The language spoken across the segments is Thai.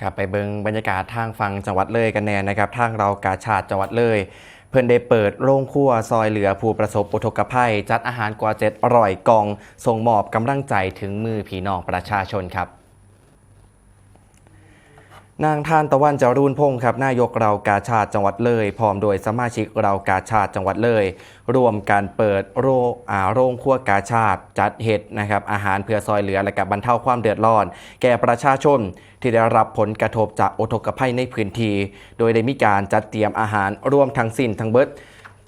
ครับไปเบิงบรรยากาศทางฟังจังหวัดเลยกันแน่นะครับทางเรากาชาดจังหวัดเลย เพื่อนได้เปิดโรงครัวซอยเหลือผู้ประสบอุทกภัย จัดอาหารกว่าเจ็ดอร่อยกองส่งมอบกำลังใจถึงมือผีน้องประชาชนครับ นางทานตะวันจารูนพงศ์ครับนายกเรากาชาติจังหวัดเลยพร้อมโดยสมาชิกเรากาชาติจังหวัดเลย รวมการเปิดโรงอาโรงครัวกาชาติจัดเห็ดนะครับอาหารเพื่อซอยเหลือและกับบรรเทาความเดือดร้อน แก่ประชาชนที่ได้รับผลกระทบจากอุทกภัยในพื้นที่โดยได้มีการจัดเตรียมอาหารรวมทั้งสิ้นทั้งเบิด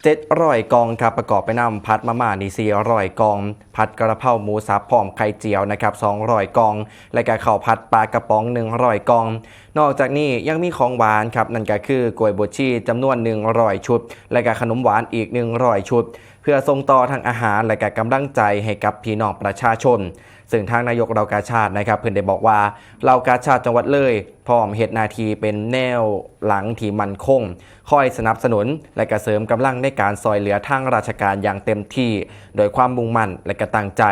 เจ็ดร้อยกองครับประกอบไปนำพัดมาม่านีซีร้อยกอง พัดกระเพราหมูสับพร้อมไข่เจียวนะครับสองร้อยกอง และก็ข้าวผัดปลากระป๋องหนึ่งร้อยกอง นอกจากนี้ยังมีของหวานครับนั่นก็คือกล้วยบดชีจำนวนหนึ่งร้อยชุด และก็ขนมหวานอีกหนึ่งร้อยชุด พื่อส่งต่อทางอาหารและก็กำลังใจให้กับพี่น้องประชาชน ซึ่งทางนายกเรากาชาตินะครับ เพิ่นได้บอกว่าเรากาชาติจังหวัดเลย พร้อมเหตุนาทีเป็นแนวหลังที่มั่นคงคอยสนับสนุน และกระเสริมกำลังในการซอยเหลือทางราชการอย่างเต็มที่ โดยความมุ่งมั่นและกระตั้งใจ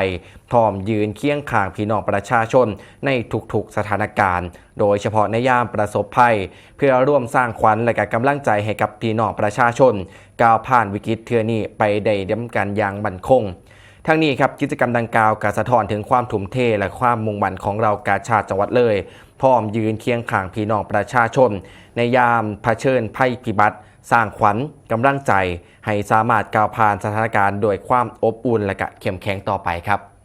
พร้อมยืนเคียงข้างพี่น้องประชาชนในทุกๆสถานการณ์ โดยเฉพาะในยามประสบภัย เพื่อร่วมสร้างขวัญและกำลังใจให้กับพี่น้องประชาชน ก้าวผ่านวิกฤตเทือนี้ไปได้ดำกันอย่างมั่นคงทั้งนี้ครับกิจกรรมดังกล่าวการสะท้อนถึงความถุ่มเทและความมุ่งมั่นของเรากาชาติจังหวัดเลย พร้อมยืนเคียงข้างพี่น้องประชาชน ในยามเผชิญภัยพิบัติ สร้างขวัญกำลังใจ ให้สามารถก้าวผ่านสถานการณ์โดยความอบอุ่นและก็เข้มแข็งต่อไปครับ